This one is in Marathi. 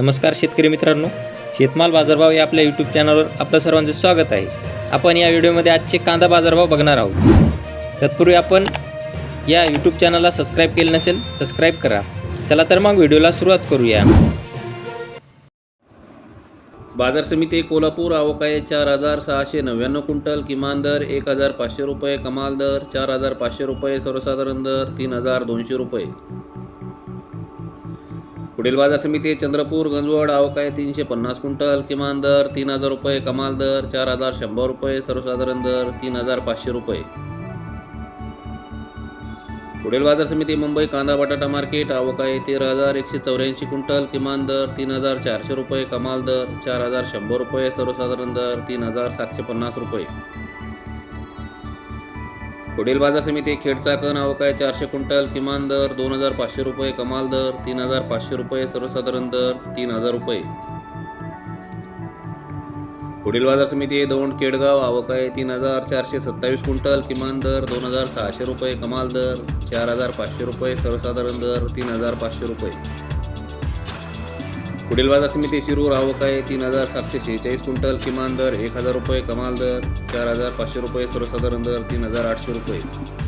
नमस्कार शेतकरी मित्रांनो शेतमाल बाजारभाव या आपल्या यूट्यूब चॅनलवर आपलं सर्वांचं स्वागत आहे. आपण या व्हिडिओमध्ये आजचे कांदा बाजारभाव बघणार आहोत. तत्पूर्वी आपण या यूट्यूब चॅनलला सबस्क्राईब केलं नसेल सबस्क्राईब करा. चला तर मग व्हिडिओला सुरुवात करूया. बाजार समिती कोल्हापूर अवकाये चार हजार सहाशे नव्याण्णव क्विंटल किमान दर एक हजार पाचशे रुपये कमाल दर चार हजार पाचशे रुपये सर्वसाधारण दर तीन हजार दोनशे रुपये. पुढील बाजार समिती चंद्रपूर गंजवड आवक आहे तीनशे पन्नास क्विंटल किमान दर तीन हजार रुपये कमाल दर चार हजार शंभर रुपये सर्वसाधारण दर तीन हजार पाचशे रुपये. पुढील बाजार समिती मुंबई कांदा बटाटा मार्केट आवक आहे तेरा हजार एकशे चौऱ्याऐंशी क्विंटल किमान दर तीन हजार चारशे रुपये कमाल दर चार हजार शंभर रुपये सर्वसाधारण दर तीन हजार सातशे पन्नास रुपये. पुढील बाजार समिती खेडचा कण अवकाय चारशे क्विंटल किमान दर दोन हजार पाचशे रुपये कमाल दर तीन हजार पाचशे रुपये सर्वसाधारण दर तीन हजार रुपये. पुढील बाजार समिती दौंड केडगाव अवकाय तीन हजार चारशे सत्तावीस क्विंटल किमान दर दोन हजार सहाशे रुपये कमाल दर चार हजार पाचशे रुपये सर्वसाधारण दर तीन हजार पाचशे रुपये. पुढील बाजार समिती शिरूर आहे तीन हजार सातशे शेहेचाळीस क्विंटल किमान दर एक हजार रुपये कमाल दर चार हजार पाचशे रुपये सर्वसाधारण दर तीन हजार आठशे रुपये.